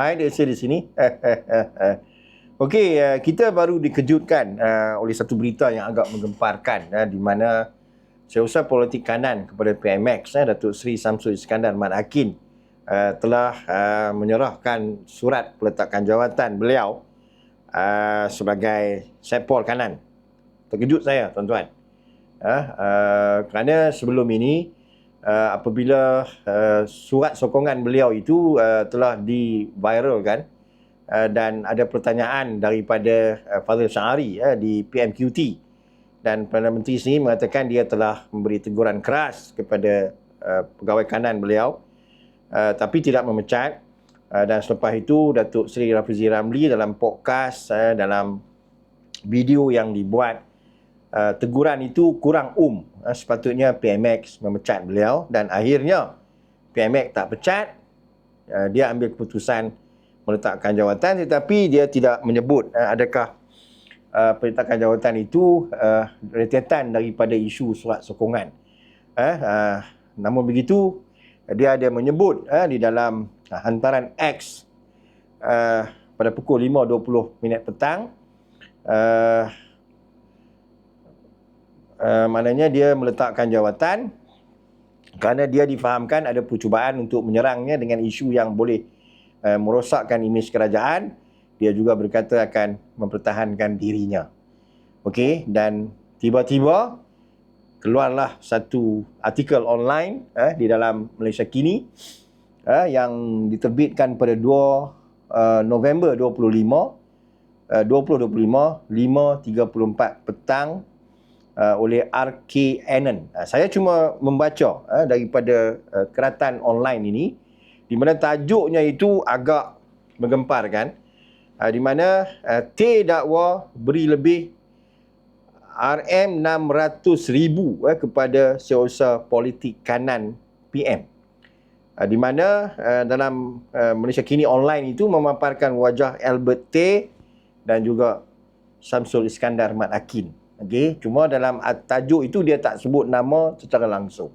Hai, dia di sini. Okey, uh, kita baru dikejutkan uh, oleh satu berita yang agak menggemparkan uh, di mana Seusaha Politik Kanan kepada PMX, uh, Datuk Seri Samsul Iskandar Mat Akin uh, telah uh, menyerahkan surat peletakan jawatan beliau uh, sebagai Sepol Kanan. Terkejut saya, tuan-tuan. Uh, uh, kerana sebelum ini, uh, apabila uh, surat sokongan beliau itu uh, telah diviralkan uh, dan ada pertanyaan daripada uh, Fadil Syahari uh, di PMQT dan Perdana Menteri sendiri mengatakan dia telah memberi teguran keras kepada uh, pegawai kanan beliau. Uh, tapi tidak memecat. Uh, dan selepas itu Datuk Seri Rafizi Ramli dalam podcast uh, dalam video yang dibuat uh, teguran itu kurang um. Uh, sepatutnya PMX memecat beliau dan akhirnya PMX tak pecat. Uh, dia ambil keputusan meletakkan jawatan tetapi dia tidak menyebut uh, adakah uh, peletakan jawatan itu uh, rentetan daripada isu surat sokongan. Uh, uh, namun begitu dia ada menyebut uh, di dalam uh, hantaran X uh, pada pukul 5.20 minit petang uh, uh, maknanya dia meletakkan jawatan kerana dia difahamkan ada percubaan untuk menyerangnya dengan isu yang boleh uh, merosakkan imej kerajaan. Dia juga berkata akan mempertahankan dirinya. Okey dan tiba-tiba keluarlah satu artikel online eh, di dalam Malaysia kini eh, yang diterbitkan pada 2 uh, November 25 uh, 2025 5.34 petang uh, oleh RK Annan. Uh, saya cuma membaca uh, daripada uh, keratan online ini di mana tajuknya itu agak menggemparkan uh, di mana uh, T dakwa beri lebih RM 600,000 uh, kepada seusaha politik kanan PM. Uh, di mana uh, dalam uh, Malaysia Kini online itu memaparkan wajah Albert T dan juga Samsul Iskandar Mat Akin. Okey, cuma dalam tajuk itu dia tak sebut nama secara langsung.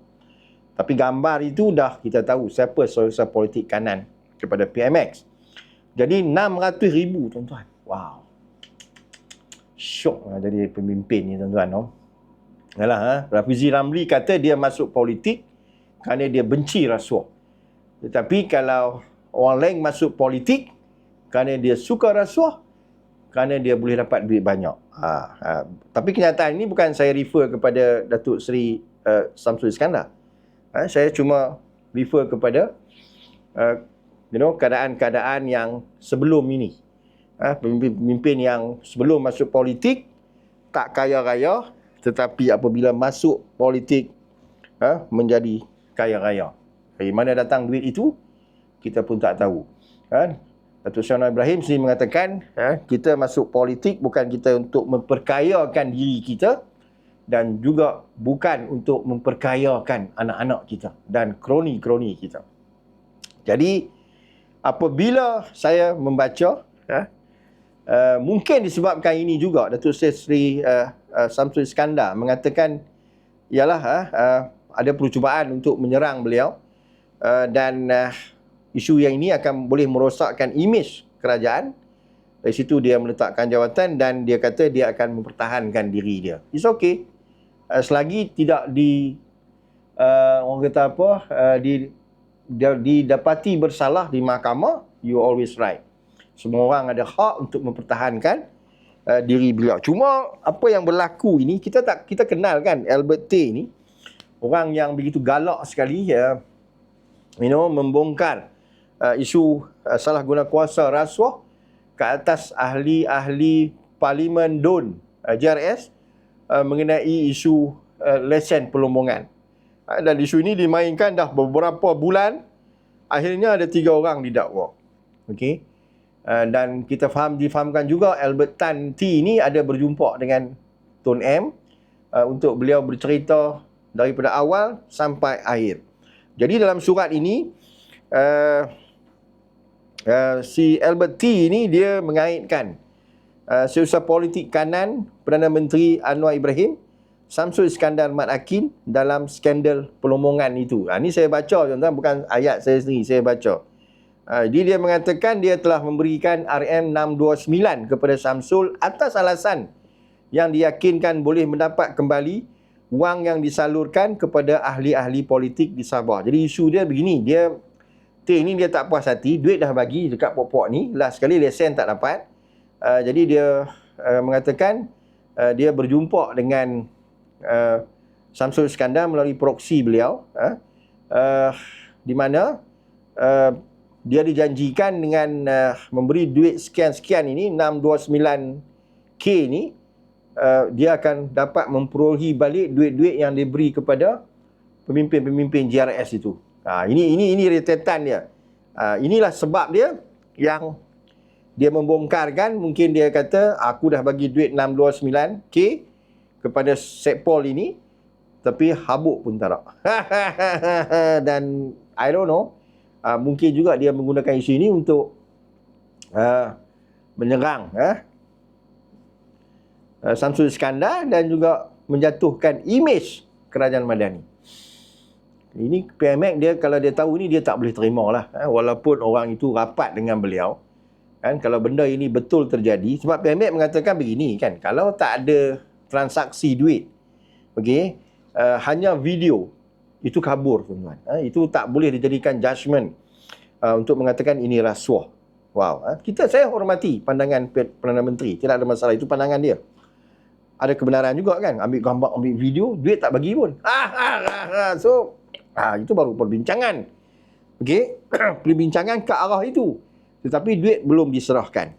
Tapi gambar itu dah kita tahu siapa sosial politik kanan kepada PMX. Jadi 600 ribu tuan-tuan. Wow. Syok lah jadi pemimpin ni tuan-tuan. No? Yalah, ha? Rafizi Ramli kata dia masuk politik kerana dia benci rasuah. Tetapi kalau orang lain masuk politik kerana dia suka rasuah, kerana dia boleh dapat duit banyak. Ha, ha. Tapi kenyataan ini bukan saya refer kepada Datuk Seri uh, Samsul Iskandar. Ha, saya cuma refer kepada uh, you know keadaan-keadaan yang sebelum ini. Ha, pemimpin yang sebelum masuk politik tak kaya raya tetapi apabila masuk politik ha, menjadi kaya raya. Dari mana datang duit itu kita pun tak tahu. Ha, Datuk Syahna Ibrahim sendiri mengatakan ya, kita masuk politik bukan kita untuk memperkayakan diri kita dan juga bukan untuk memperkayakan anak-anak kita dan kroni-kroni kita. Jadi apabila saya membaca ya, uh, mungkin disebabkan ini juga Datuk Seri uh, uh, Samsul Iskandar mengatakan ialah uh, ada percubaan untuk menyerang beliau uh, dan uh, isu yang ini akan boleh merosakkan imej kerajaan. Dari situ dia meletakkan jawatan dan dia kata dia akan mempertahankan diri dia. It's okay. Uh, selagi tidak di uh, orang kata apa uh, di didapati bersalah di mahkamah, you always right. Semua orang ada hak untuk mempertahankan uh, diri beliau. Cuma apa yang berlaku ini kita tak kita kenal kan Albert T ni orang yang begitu galak sekali ya you know membongkar uh, isu uh, salah guna kuasa rasuah ke atas ahli-ahli Parlimen DUN uh, JRS uh, mengenai isu uh, lesen pelombongan. Uh, dan isu ini dimainkan dah beberapa bulan. Akhirnya ada tiga orang didakwa. Okey. Uh, dan kita faham difahamkan juga Albert Tan T ini ada berjumpa dengan Tun M uh, untuk beliau bercerita daripada awal sampai akhir. Jadi dalam surat ini uh, uh, si Albert T ni dia mengaitkan uh, seusaha politik kanan Perdana Menteri Anwar Ibrahim Samsul Iskandar Mat Akin dalam skandal pelombongan itu. Ha, ni saya baca tuan-tuan bukan ayat saya sendiri saya baca. Uh, jadi dia mengatakan dia telah memberikan RM629 kepada Samsul atas alasan yang diyakinkan boleh mendapat kembali wang yang disalurkan kepada ahli-ahli politik di Sabah. Jadi isu dia begini, dia T ni dia tak puas hati, duit dah bagi dekat pokok ni, last sekali lesen tak dapat. Uh, jadi dia uh, mengatakan uh, dia berjumpa dengan uh, Samsul Iskandar melalui proksi beliau uh, uh, di mana uh, dia dijanjikan dengan uh, memberi duit sekian-sekian ini 629k ni uh, dia akan dapat memperolehi balik duit-duit yang diberi kepada pemimpin-pemimpin JRS itu. Ha, ini ini ini rentetan dia. Ha, inilah sebab dia yang dia membongkarkan mungkin dia kata aku dah bagi duit 629k kepada Sepol ini tapi habuk pun tak dan I don't know uh, mungkin juga dia menggunakan isu ini untuk uh, menyerang uh, uh, Samsul Iskandar dan juga menjatuhkan imej kerajaan Madani. Ini PMX dia kalau dia tahu ni dia tak boleh terima lah. Eh, walaupun orang itu rapat dengan beliau. Kan, kalau benda ini betul terjadi. Sebab PMX mengatakan begini kan. Kalau tak ada transaksi duit. Okay. Uh, hanya video itu kabur tuan-tuan. Ha, itu tak boleh dijadikan judgement uh, untuk mengatakan ini rasuah. Wow, ha? kita saya hormati pandangan Perdana Menteri, tidak ada masalah itu pandangan dia. Ada kebenaran juga kan, ambil gambar, ambil video, duit tak bagi pun. Ha, ha, ha, ha. So, ha, itu baru perbincangan. Okey, perbincangan ke arah itu. Tetapi duit belum diserahkan.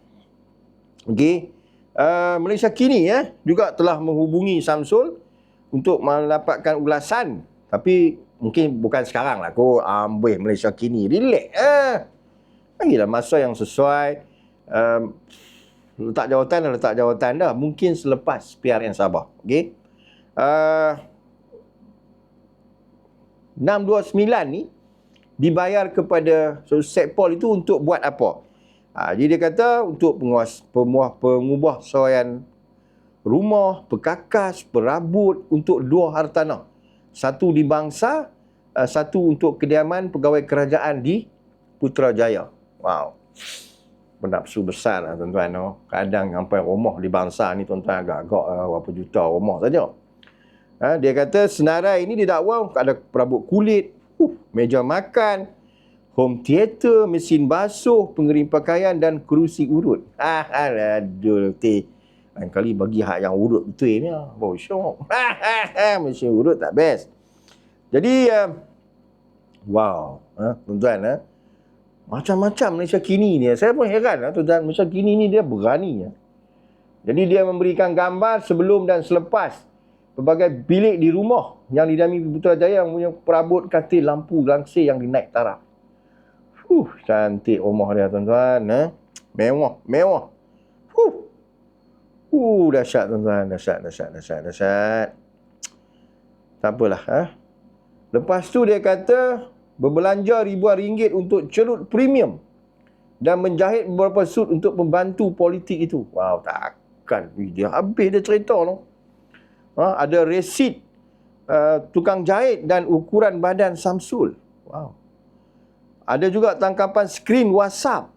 Okey, uh, Malaysia kini ya juga telah menghubungi Samsul untuk mendapatkan ulasan tapi mungkin bukan sekarang lah. Kau ambil Malaysia kini. Relax. Eh. Bagilah masa yang sesuai. Um, letak jawatan dah letak jawatan dah. Mungkin selepas PRN Sabah. Okay. Uh, 629 ni dibayar kepada so, Setpol itu untuk buat apa? Ha, jadi dia kata untuk penguas, pemuah, pengubah soalan rumah, perkakas, perabot untuk dua hartanah satu di bangsa, uh, satu untuk kediaman pegawai kerajaan di Putrajaya. Wow. Bernapsu besar lah tuan-tuan. No? Kadang sampai rumah di bangsa ni tuan-tuan agak-agak uh, berapa juta rumah saja. Ha, dia kata senarai ini didakwa ada perabot kulit, uh, meja makan, home theater, mesin basuh, pengering pakaian dan kerusi urut. Ah, aduh, teh. Lain kali bagi hak yang urut betul ni. Bau syok. Mesin urut tak best. Jadi, uh, wow. Uh, tuan-tuan, uh, macam-macam Malaysia kini ni. Saya pun heran lah tuan-tuan. Malaysia kini ni dia berani. Uh. Jadi, dia memberikan gambar sebelum dan selepas pelbagai bilik di rumah yang didami Putrajaya yang punya perabot katil lampu langsir yang dinaik taraf. Huh, cantik rumah dia tuan-tuan. Uh. Mewah, mewah. Huh. Uh, dahsyat tuan-tuan, dahsyat, dahsyat, dahsyat, dahsyat. Tak apalah, ha? Lepas tu dia kata berbelanja ribuan ringgit untuk cerut premium dan menjahit beberapa suit untuk membantu politik itu. Wow, takkan. Dia habis dia cerita tu. Ha, ada resit uh, tukang jahit dan ukuran badan Samsul. Wow. Ada juga tangkapan skrin WhatsApp.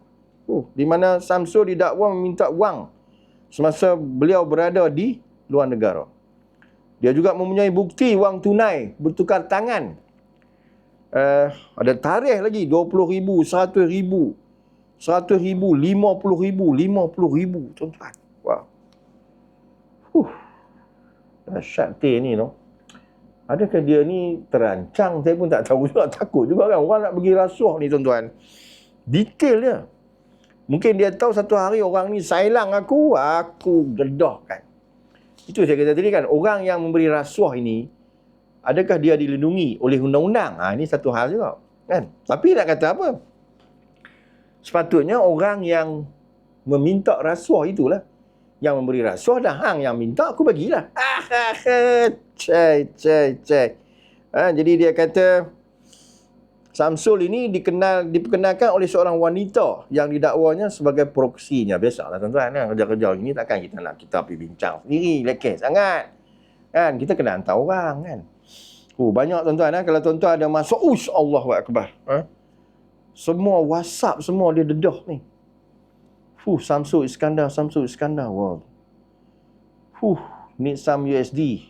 Uh, di mana Samsul didakwa meminta wang semasa beliau berada di luar negara. Dia juga mempunyai bukti wang tunai bertukar tangan. Uh, ada tarikh lagi 20 ribu, 100 ribu, 100 ribu, 50 ribu, 50 ribu. Tuan-tuan. Wow. Teh ni no. Adakah dia ni terancang? Saya pun tak tahu juga. Takut juga kan. Orang nak bagi rasuah ni tuan-tuan. Detail dia. Mungkin dia tahu satu hari orang ni sailang aku, aku gedahkan. Itu saya kata tadi kan, orang yang memberi rasuah ini, adakah dia dilindungi oleh undang-undang? Ha, ini satu hal juga. Kan? Tapi nak kata apa? Sepatutnya orang yang meminta rasuah itulah. Yang memberi rasuah dah hang yang minta, aku bagilah. cai, cai, cai. Ha, jadi dia kata, Samsul ini dikenal diperkenalkan oleh seorang wanita yang didakwanya sebagai proksinya. Biasalah tuan-tuan kan kerja-kerja ini takkan kita nak kita pergi bincang sendiri lekeh sangat. Kan kita kena hantar orang kan. Oh banyak tuan-tuan kan kalau tuan-tuan ada masuk us Allahu akbar. Ha? Semua WhatsApp semua dia dedah ni. Fuh, Samsung Iskandar, Samsung Iskandar. Wow. Fuh, need some USD.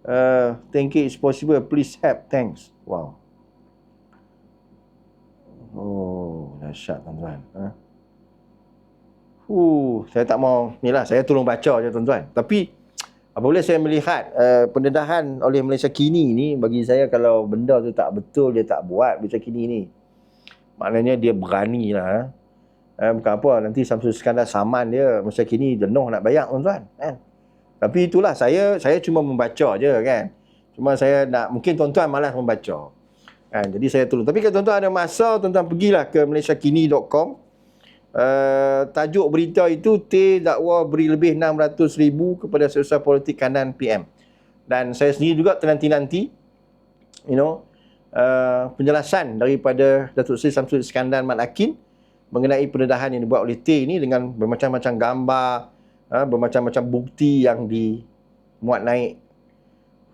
Uh, think it's possible. Please help. Thanks. Wow. Oh, dahsyat tuan-tuan. Ha? Uh, saya tak mau, ni lah, saya tolong baca je tuan-tuan. Tapi, apabila saya melihat uh, pendedahan oleh Malaysia kini ni, bagi saya kalau benda tu tak betul, dia tak buat Malaysia kini ni. Maknanya dia berani lah. Eh, bukan apa, nanti Samsul Iskandar saman dia, Malaysia kini jenuh nak bayar tuan-tuan. Kan? Tapi itulah, saya saya cuma membaca je kan. Cuma saya nak, mungkin tuan-tuan malas membaca. Kan? Jadi saya tolong. Tapi kalau tuan-tuan ada masa, tuan-tuan pergilah ke malaysiakini.com. Uh, tajuk berita itu T dakwa beri lebih 600 ribu kepada sesiapa politik kanan PM. Dan saya sendiri juga tenanti-nanti you know uh, penjelasan daripada Datuk Seri Samsul Iskandar Mat Akin mengenai pendedahan yang dibuat oleh T ini dengan bermacam-macam gambar, uh, bermacam-macam bukti yang dimuat naik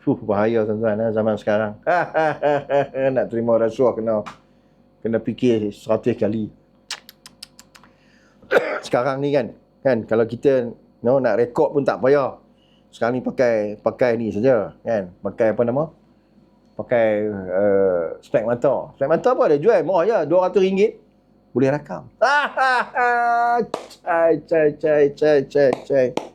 Fuh, bahaya tuan-tuan eh, zaman sekarang. Nak terima rasuah kena kena fikir 100 kali. sekarang ni kan, kan kalau kita no, nak rekod pun tak payah. Sekarang ni pakai pakai ni saja, kan? Pakai apa nama? Pakai uh, spek mata. Spek mata apa ada jual? Murah je, RM200 boleh rakam. Cai cai cai cai cai cai.